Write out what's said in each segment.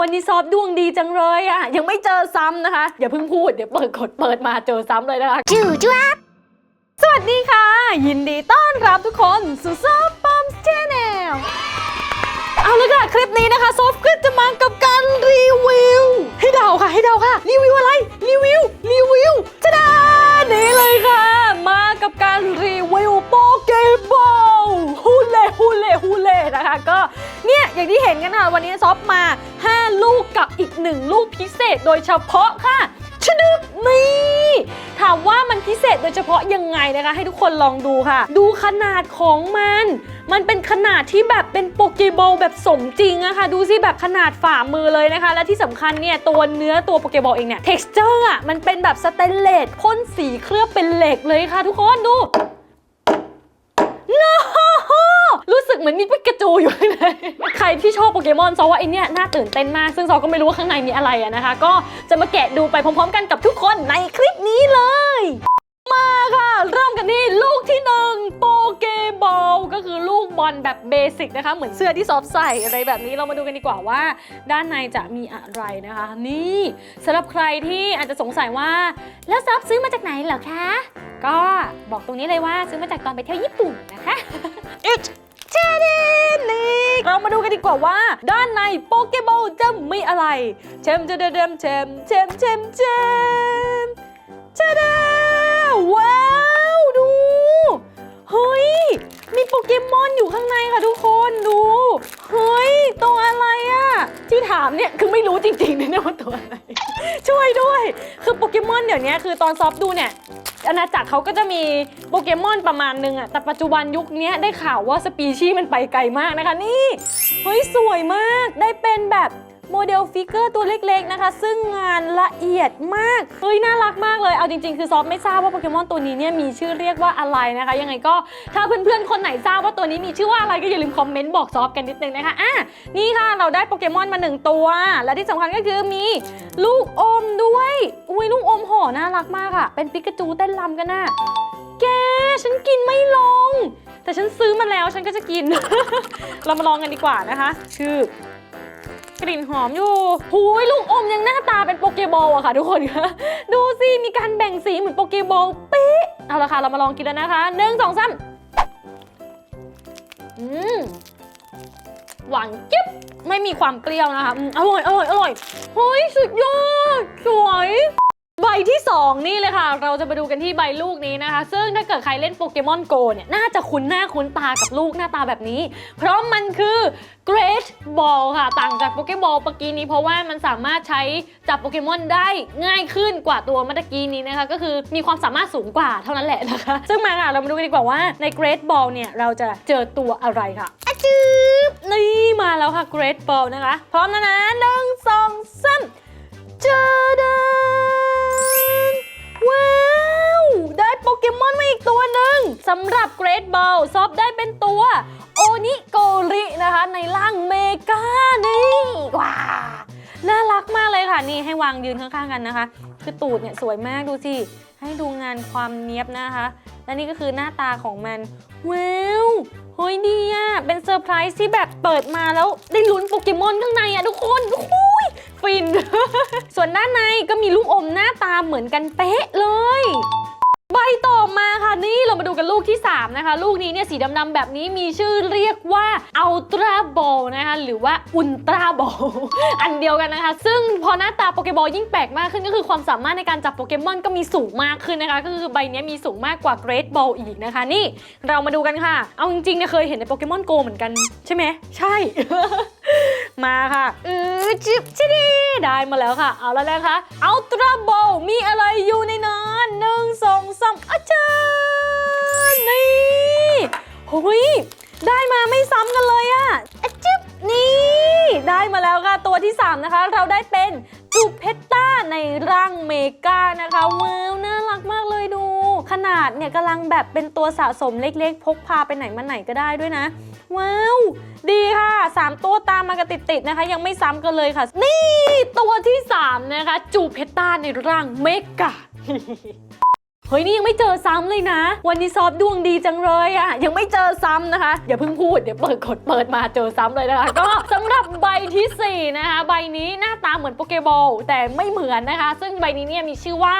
วันนี้ซอฟดวงดีจังเลยอะยังไม่เจอซ้ำนะคะ อย่าเพิ่งพูดเดี๋ยวเปิดกดเปิดมาเจอซ้ำเลยนะคะจู่จ้าบสวัสดีค่ะ ยินดีต้อนรับทุกคนสู่ซอฟปัมชแนลเอาเลยค่ะคลิปนี้นะคะซอฟก็จะมากับการรีวิว ให้เดาค่ะ ให้เดาค่ะ รีวิวอะไรรีวิวรีวิวจะดานี่เลยค่ะ มากับการรีวิวโปเกบอลฮูเล่ฮูเล่ฮูเล่นะคะ ก็เนี่ยอย่างที่เห็นกันค่ะวันนี้ซอฟมา5ลูก กับอีก1ลูกพิเศษโดยเฉพาะค่ะชะดึกนี่ถามว่ามันพิเศษโดยเฉพาะยังไงนะคะ ให้ทุกคนลองดูค่ะ ดูขนาดของมัน มันเป็นขนาดที่แบบเป็นโปเกบอลแบบสมจริงอะค่ะ ดูสิแบบขนาดฝ่ามือเลยนะคะ และที่สำคัญเนี่ยตัวเนื้อตัวโปเกบอลเองเนี่ย texture อะมันเป็นแบบสเตนเลสพ่นสีเคลือบเป็นเหล็กเลยค่ะ ทุกคนดู no รู้สึกเหมือนมีปิกาจูอยู่ใน ใครที่ชอบโปเกมอนซอว่าไอเนี้ยน่าตื่นเต้นมาก ซึ่งซอก็ไม่รู้ว่าข้างในมีอะไรอะนะคะ ก็จะมาแกะดูไปพร้อมๆ กันกับทุกคนในคลิปนี้เลย มาค่ะ เริ่มกันที่ลูกที่หนึ่งโปเกบอลก็คือลูกบอลแบบเบสิกนะคะ เหมือนเสื้อที่ซอฟใส่อะไรแบบนี้เรามาดูกันดีกว่าว่า ด้านในจะมีอะไรนะคะ นี่สำหรับใครที่อาจจะสงสัยว่า แล้วซอฟซื้อมาจากไหนเหรอคะ ก็บอกตรงนี้เลยว่าซื้อมาจากตอนไปเที่ยวญี่ปุ่นนะคะ เจเดนนี่เรามาดูกันดีกว่าว่า ด้านในโปเกบอลจะมีอะไร เชมเจเดเดมเชมเชมเชมเชมเจเดว้าวดู เฮ้ย มีโปเกมอนอยู่ข้างในค่ะทุกคนดู เฮ้ย ตัวอะไรอะที่ถามเนี่ย คือไม่รู้จริงๆนะเนี่ยว่าตัวอะไร ช่วยด้วย คือโปเกมอนเดี๋ยวนี้คือตอนซอฟดูเนี่ย อาณาจักรเขาก็จะมีโปเกมอนประมาณนึงอะแต่ปัจจุบันยุคนี้ได้ข่าวว่าสปีชีส์มันไปไกลมากนะคะ นี่ เฮ้ย สวยมากได้เป็นแบบ โมเดลฟิกเกอร์ตัวเล็กๆนะคะ ซึ่งงานละเอียดมากเฮ้ยน่ารักมากเลย เอาจริงๆ คือซอฟไม่ทราบว่าโปเกมอนตัวนี้เนี่ยมีชื่อเรียกว่าอะไรนะคะ ยังไงก็ถ้าเพื่อนๆ คนไหนทราบว่าตัวนี้มีชื่อว่าอะไรก็อย่าลืมคอมเมนต์บอกซอฟกันนิดนึงนะคะอะนี่ค่ะเราได้โปเกมอนมาหนึ่งตัว และที่สำคัญก็คือมีลูกอมด้วยอุ้ยลูกอมห่อน่ารักมากอะเป็นปิกาจูเต้นรำกันน่ะแกฉันกินไม่ลง แต่ฉันซื้อมาแล้วฉันก็จะกิน เรามาลองกันดีกว่านะคะชื่อ กลิ่นหอมอยู่หูยลูกอมยังหน้าตาเป็นโปเกบอลอะค่ะทุกคนคะดูสิมีการแบ่งสีเหมือนโปเกบอลเป๊ะเอาละค่ะเรามาลองกินแล้วนะคะหนึ่งสองสามอืมหวานกิ๊บไม่มีความเปรี้ยวนะคะอร่อยอร่อยอร่อยเฮ้ยสุดยอดสวย ใบที่ 2 นี่เลยค่ะ เราจะมาดูกันที่ใบลูกนี้นะคะ ซึ่งถ้าเกิดใครเล่นโปเกมอนโกเนี่ย น่าจะคุ้นหน้าคุ้นตากับลูกหน้าตาแบบนี้ เพราะมันคือ Great Ball ค่ะ ต่างจากโปเกบอลเมื่อกี้นี้ เพราะว่ามันสามารถใช้จับโปเกมอนได้ง่ายขึ้นกว่าตัวเมื่อกี้นี้นะคะ ก็คือมีความสามารถสูงกว่าเท่านั้นแหละนะคะ ซึ่งมาค่ะ เรามาดูกันดีกว่าว่าใน Great Ball เนี่ยเราจะเจอตัวอะไรค่ะอะจืบนี่มาแล้วค่ะ Great Ball นะคะ พร้อมนะนะหนึ่งสองสามเจอเดิน ว้าว ได้โปเกมอนมาอีกตัวหนึ่งสำหรับ Great Ball ซอฟได้เป็นตัว โอนิโกรินะคะ ในร่างเมกานี่ว้าน่ารักมากเลยค่ะ นี่ให้วางยืนข้างๆกันนะคะ คือตูดเนี่ยสวยมากดูสิ ให้ดูงานความเนี้ยบนะคะ และนี่ก็คือหน้าตาของมันว้าวเฮ้ยดีอะเป็นเซอร์ไพรส์ที่แบบเปิดมาแล้วได้ลุ้นโปเกมอนข้างในอะทุกคนโอ้ย ฟิน ส่วนด้านในก็มีลูกอมหน้าตาเหมือนกันเป๊ะเลย ต่อมาค่ะนี่เรามาดูกันลูกที่ 3 นะคะ ลูกนี้เนี่ยสีดำๆแบบนี้มีชื่อเรียกว่าอัลตราบอลนะคะหรือว่าอุลตราบอลอันเดียวกันนะคะ ซึ่งพอหน้าตาโปเกบอลยิ่งแปลกมากขึ้นก็คือความสามารถในการจับโปเกมอนก็มีสูงมากขึ้นนะคะ ก็คือใบนี้มีสูงมากกว่าเกรดบอลอีกนะคะ นี่เรามาดูกันค่ะ เอาจริงๆเนี่ยเคยเห็นในโปเกมอนโกเหมือนกันใช่ไหมใช่ มาค่ะอือจิบชิดีได้มาแล้วค่ะ เอาแล้วนะคะอัลตราบอลมีอะไรอยู่ในนั้น สองสามอาจารย์นี่โอ้ยได้มาไม่ซ้ำกันเลยอะอะจิบนี่ ได้มาแล้วค่ะ ตัวที่ 3 นะคะ เราได้เป็นจูเพตต้าในร่างเมกานะคะว้าวน่ารักมากเลยดู ขนาดเนี่ยกำลังแบบเป็นตัวสะสมเล็กๆ พกพาไปไหนมาไหนก็ได้ด้วยนะ ว้าว ดีค่ะ 3 ตัวตามมากันติดๆนะคะ ยังไม่ซ้ำกันเลยค่ะ นี่ ตัวที่ 3 นะคะ จูเพตต้าในร่างเมกา เฮ้ยนี่ยังไม่เจอซ้ำเลยนะ วันนี้ซอฟดวงดีจังเลยอะยังไม่เจอซ้ำนะคะ อย่าเพิ่งพูดเดี๋ยวเปิดกดเปิดมาเจอซ้ำเลยนะคะ ก็สำหรับใบทีสี่ 4 นะคะ ใบนี้หน้าตาเหมือนโปเกบอลแต่ไม่เหมือนนะคะ ซึ่งใบนี้เนี่ยมีชื่อว่า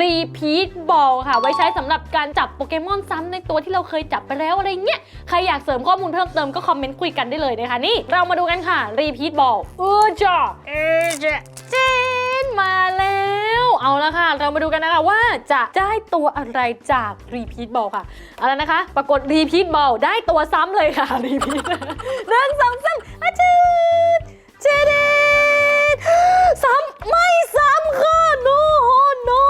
Repeat Ball ค่ะ ไว้ใช้สำหรับการจับโปเกมอนซ้ำในตัวที่เราเคยจับไปแล้วอะไรเงี้ย ใครอยากเสริมข้อมูลเพิ่มเติมก็คอมเมนต์คุยกันได้เลยนะคะนี่เรามาดูกันค่ะ Repeat Ball เออจ้าเออจ้าเจนมาแล้ว เอาละค่ะ เรามาดูกันนะคะว่าจะได้ตัวอะไรจาก Repeat Ball ค่ะเอาละนะคะ ปรากฏ Repeat Ball ได้ตัวซ้ำเลยค่ะ Repeat หนึ่งสองสามอาจืดเจเดนซ้ำไม่ซ้ำค่ะ no no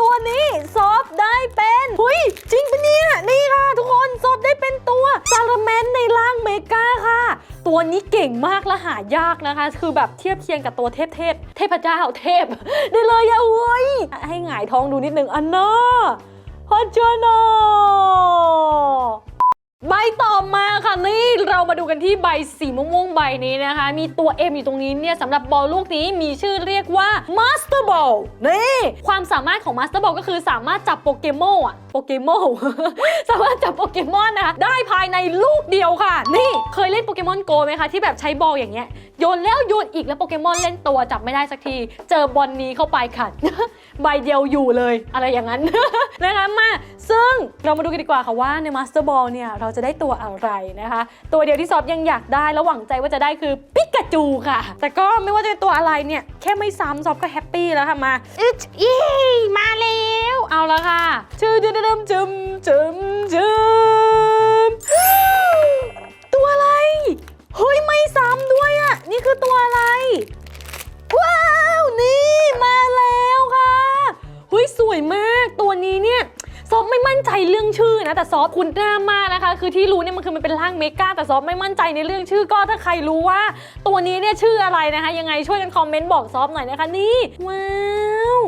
ตัวนี้ซอฟได้เป็นหุยจริงปะเนี่ยนี่ค่ะ ทุกคนซอฟได้เป็นตัวซาลาแมนในร่างเมกาค่ะตัวนี้เก่งมากและหายากนะคะ คือแบบเทียบเคียงกับตัวเทพเทพเทพเจ้าเทพได้เลยอะายท้องดูนิดนึงอันน่าพัชนาใบต่อมาค่ะนี่เรามาดูกันที่ใบสีม่วงๆใบนี้นะคะ มีตัว M อยู่ตรงนี้เนี่ยสำหรับบอลลูกนี้มีชื่อเรียกว่า Master Ball นี่ความสามารถของ Master Ball ก็คือสามารถจับโปเกมอนอะโปเกมอนสามารถจับโปเกมอนนะคะได้ภายในลูกเดียวค่ะ นี่เคยเล่นโปเกมอนโกไหมคะที่แบบใช้บอลอย่างเงี้ย โยนแล้วโยนอีกแล้วโปเกมอนเล่นตัวจับไม่ได้สักที เจอบอลนี้เข้าไปค่ะ ใบเดียวอยู่เลยอะไรอย่างนั้น นะคะมาซึ่งเรามาดูกันดีกว่าค่ะว่าใน Master Ball เนี่ยเราจะได้ตัวอะไรนะคะ ตัวเดียวที่ซอฟยังอยากได้แล้วหวังใจว่าจะได้คือปิกาจูค่ะ แต่ก็ไม่ว่าจะเป็นตัวอะไรเนี่ยแค่ไม่ซ้ำซอฟก็แฮปปี้แล้วค่ะมาอึ๊ดอีมาแล้วเอาละค่ะชื่อเดิมจึมจึมจึมตัวอะไรเฮ้ยไม่ซ้ำด้วยอะ นี่คือตัวอะไร ว้าว นี่มาแล้วค่ะเฮ้ยสวยมากตัวนี้เนี่ยซอฟไม่มั่นใจเรื่องชื่อนะ แต่ซอฟคุณหน้ามากนะคะ คือที่รู้เนี่ยมันคือมันเป็นร่างเมกาแต่ซอฟไม่มั่นใจในเรื่องชื่อก็ถ้าใครรู้ว่า ตัวนี้เนี่ยชื่ออะไรนะคะ ยังไงช่วยกันคอมเมนต์บอกซอฟหน่อยนะคะนี่ว้าว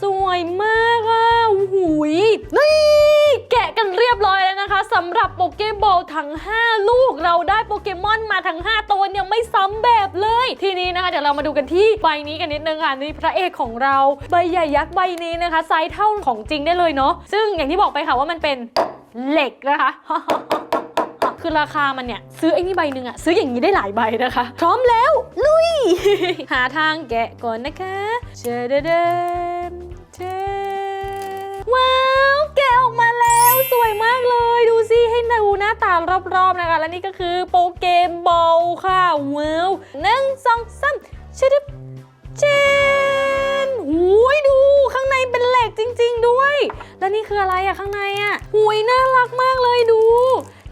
สวยมากอะหูยนี่ แกะกันเรียบร้อยแล้วนะคะสำหรับโปเกบอลทั้ง 5 ลูกเราได้โปเกมอนมาทั้ง 5 ตัวเนี่ยไม่ซ้ำแบบเลย ทีนี้นะคะเดี๋ยวเรามาดูกันที่ใบนี้กันนิดนึงค่ะนี่พระเอกของเราใบใหญ่ยักษ์ใบนี้นะคะไซส์เท่าของจริงได้เลยเนาะซึ่งอย่างที่บอกไปค่ะว่ามันเป็นเหล็กนะคะคือราคามันเนี่ยซื้อไอ้นี่ใบหนึ่งอะซื้ออย่างนี้ได้หลายใบนะคะ พร้อมแล้ว ลุย หาทางแกะก่อนนะคะเชเดเดมเชว้า แกะออกมาแล้วสวยมากเลย ดูสิให้ดูหน้าตารอบๆนะคะ และนี่ก็คือโปเกมบอลค่ะว้าวหนึ่งสองสามชเดเจนหูยดูข้างในเป็นเหล็กจริง ๆ ด้วย แล้วนี่คืออะไรอะข้างในอะหุยน่ารักมากเลยดู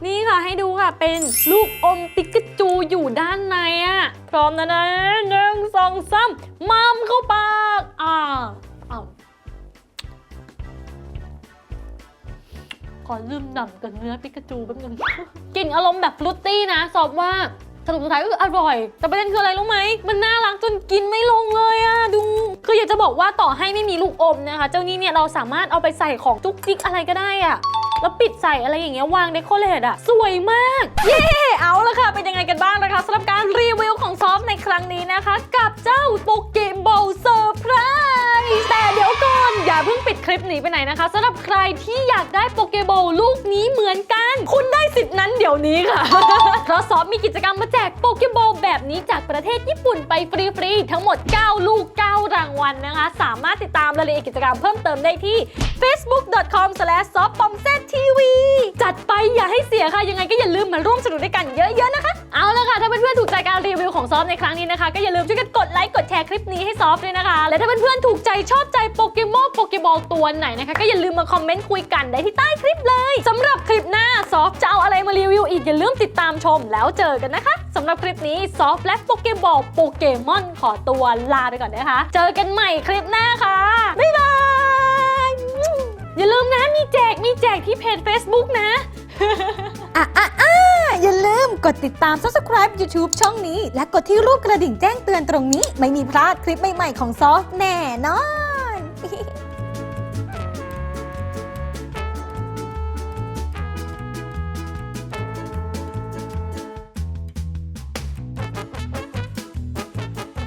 นี่ค่ะให้ดูค่ะเป็นลูกอมปิกาจูอยู่ด้านในอะพร้อมนะนะหนึ่งสองสามมัมเข้าปากอ่า ขอลืมหนำกับเนื้อปิกาจูแป๊บนึง กลิ่นอารมณ์แบบฟรุตตี้นะ สอบว่าสรุปสุดท้ายก็คืออร่อย แต่ประเด็นคืออะไรรู้ไหม มันน่ารักจนกินไม่ลงเลยอะดู คืออยากจะบอกว่าต่อให้ไม่มีลูกอมนะคะ เจ้านี้เนี่ยเราสามารถเอาไปใส่ของจุกจิกอะไรก็ได้อะแล้วปิดใส่อะไรอย่างเงี้ยวางเดคอเรทอะสวยมาก เย้ เอาละค่ะ เป็นยังไงกันบ้างนะคะสำหรับการรีวิวของซอฟในครั้งนี้นะคะ กับเจ้าโปเกมบอลเซอร์ไพรส์ ลิปหนีไปไหนนะคะสำหรับใครที่อยากได้โปเกบอลลูกนี้เหมือนกัน คุณได้สิทธิ์นั้นเดี๋ยวนี้ค่ะ เพราะซอฟมีกิจกรรมมาแจกโปเกบอลแบบนี้จากประเทศญี่ปุ่นไปฟรีๆทั้งหมด 9 ลูก 9 รางวัลนะคะ สามารถติดตามรายละเอียดกิจกรรมเพิ่มเติมได้ที่ facebook.com/softbombsettv จัดไปอย่าให้เสียค่ะ ยังไงก็อย่าลืมมาร่วมสนุกด้วยกันเยอะๆนะคะ เอาละค่ะ ถ้าเพื่อนๆถูกใจการรีวิวของซอฟในครั้งนี้นะคะ ก็อย่าลืมช่วยกันกดไลค์กดแชร์คลิปนี้ให้ซอฟด้วยนะคะ และถ้าเพื่อนๆถูกใจชอบใจโปเกมอนโปเกบอลตัวไหนนะคะ ก็อย่าลืมมาคอมเมนต์คุยกันได้ที่ใต้คลิปเลยสำหรับคลิปหน้าซอฟจะเอาอะไรมารีวิวอีกอย่าลืมติดตามชมแล้วเจอกันนะคะสำหรับคลิปนี้ซอฟและโปเกบอลโปเกมอนขอตัวลาไปก่อนนะคะ เจอกันใหม่คลิปหน้าค่ะบ๊ายบายอย่าลืมนะมีแจกมีแจกที่เพจ Facebook นะ อะอะอะอย่าลืมกดติดตาม subscribe YouTube ช่องนี้ และกดที่รูปกระดิ่งแจ้งเตือนตรงนี้ ไม่มีพลาดคลิปใหม่ ๆ ของซอฟแน่นอน